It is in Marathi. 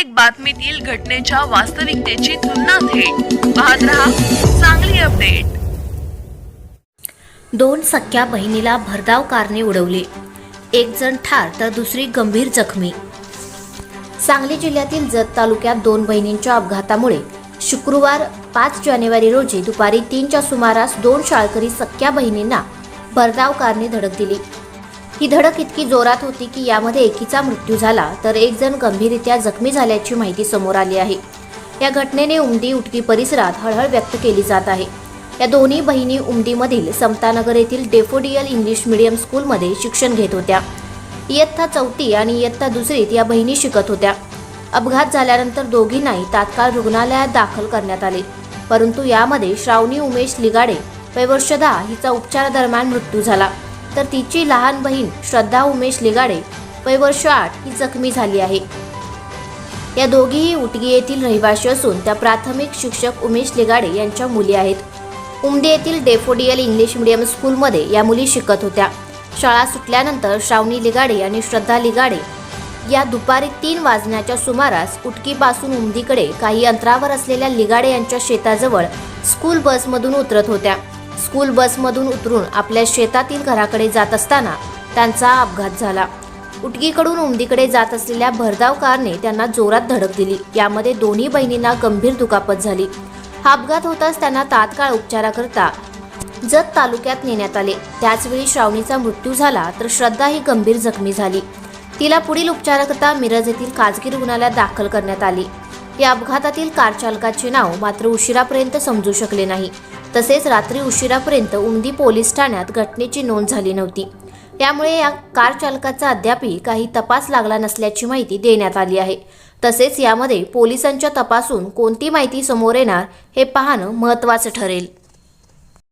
प्रत्येक बातमीतील घटनेच्या वास्तविकतेची तुलना थेट. पाहत रहा चांगली अपडेट. दोन सख्या बहिणीला भरधाव कारने उडवले. एक जण ठार तर दुसरी गंभीर जखमी. सांगली जिल्ह्यातील जत तालुक्यात दोन बहिणींच्या अपघातामुळे शुक्रवार पाच जानेवारी रोजी दुपारी तीनच्या सुमारास दोन शाळकरी सख्या बहिणींना भरधाव कारने धडक दिली. ही धडक इतकी जोरात होती की यामध्ये एकीचा मृत्यू झाला तर एक जण गंभीररित्या जखमी झाल्याची माहिती समोर आली आहे. या घटनेने उमदी उटकी परिसरात हळहळ व्यक्त केली जात आहे. या दोन्ही बहिणी उमदीमधील समतानगर येथील डेफोडियल इंग्लिश मीडियम स्कूलमध्ये शिक्षण घेत होत्या. इयत्ता चौथी आणि इयत्ता दुसरीत या बहिणी शिकत होत्या. अपघात झाल्यानंतर दोघींनाही तात्काळ रुग्णालयात दाखल करण्यात आले. परंतु यामध्ये श्रावणी उमेश लिगाडे वय वर्ष दहा हिचा उपचारादरम्यान मृत्यू झाला. तर तिची लहान बहीण श्रद्धा उमेश लिगाडे वय वर्ष आठ ही जखमी झाली आहे. या दोघीही उटगी येथील रहिवाशी असून त्या प्राथमिक शिक्षक उमेश लिगाडे यांच्या मुली आहेत. उमदे येथील डेफोडियल इंग्लिश मीडियम स्कूलमध्ये या मुली शिकत होत्या. शाळा सुटल्यानंतर श्रावणी लिगाडे आणि श्रद्धा लिगाडे या दुपारी तीन वाजण्याच्या सुमारास उटकीपासून उमदीकडे काही अंतरावर असलेल्या लिगाडे यांच्या शेताजवळ स्कूल बसमधून उतरत होत्या. स्कूल बसमधून उतरून आपल्या शेतातील घराकडे जात असताना त्यांचा अपघात झाला. उटगीकडून उमदीकडे जात असलेल्या भरधाव कारने त्यांना जोरात धडक दिली. यामध्ये दोन्ही बहिणींना गंभीर दुखापत झाली. हा अपघात होताच त्यांना तात्काळ उपचाराकरता जत तालुक्यात नेण्यात आले. त्याचवेळी श्रावणीचा मृत्यू झाला तर श्रद्धा ही गंभीर जखमी झाली. तिला पुढील उपचाराकरता मिरज येथील खाजगी रुग्णालयात दाखल करण्यात आली. या अपघातातील कार चालकाचे नाव मात्र उशिरापर्यंत समजू शकले नाही. तसेच रात्री उशिरापर्यंत उमदी पोलीस ठाण्यात घटनेची नोंद झाली नव्हती. त्यामुळे या कार चालकाचा अद्यापही काही तपास लागला नसल्याची माहिती देण्यात आली आहे. तसेच यामध्ये पोलिसांच्या तपासून कोणती माहिती समोर येणार हे पाहणं महत्त्वाचं ठरेल.